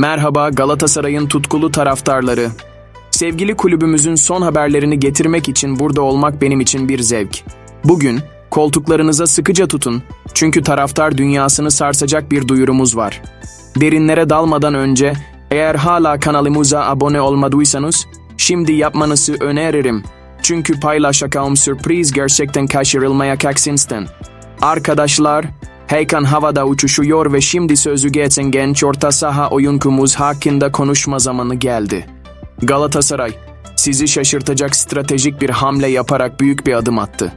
Merhaba Galatasaray'ın tutkulu taraftarları. Sevgili kulübümüzün son haberlerini getirmek için burada olmak benim için bir zevk. Bugün koltuklarınıza sıkıca tutun çünkü taraftar dünyasını sarsacak bir duyurumuz var. Derinlere dalmadan önce eğer hala kanalımıza abone olmadıysanız şimdi yapmanızı öneririm. Çünkü paylaşacağım sürpriz gerçekten kaçırılmayacak insan. Arkadaşlar, Heykan havada uçuşuyor ve şimdi sözü geçen genç orta saha oyunkumuz hakkında konuşma zamanı geldi. Galatasaray, sizi şaşırtacak stratejik bir hamle yaparak büyük bir adım attı.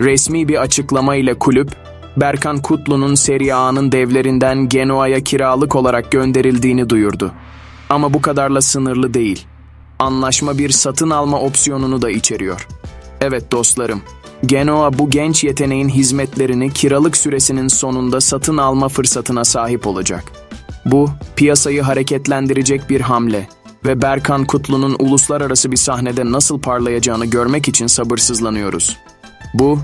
Resmi bir açıklama ile kulüp, Berkan Kutlu'nun Serie A'nın devlerinden Genoa'ya kiralık olarak gönderildiğini duyurdu. Ama bu kadarla sınırlı değil. Anlaşma bir satın alma opsiyonunu da içeriyor. Evet dostlarım, Genoa bu genç yeteneğin hizmetlerini kiralık süresinin sonunda satın alma fırsatına sahip olacak. Bu, piyasayı hareketlendirecek bir hamle ve Berkan Kutlu'nun uluslararası bir sahnede nasıl parlayacağını görmek için sabırsızlanıyoruz. Bu,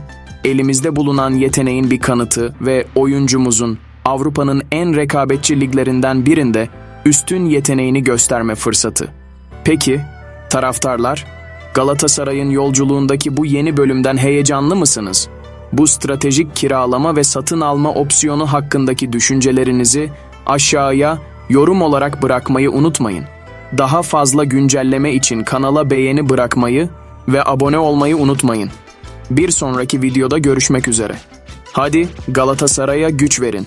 elimizde bulunan yeteneğin bir kanıtı ve oyuncumuzun Avrupa'nın en rekabetçi liglerinden birinde üstün yeteneğini gösterme fırsatı. Peki, taraftarlar, Galatasaray'ın yolculuğundaki bu yeni bölümden heyecanlı mısınız? Bu stratejik kiralama ve satın alma opsiyonu hakkındaki düşüncelerinizi aşağıya yorum olarak bırakmayı unutmayın. Daha fazla güncelleme için kanala beğeni bırakmayı ve abone olmayı unutmayın. Bir sonraki videoda görüşmek üzere. Hadi Galatasaray'a güç verin.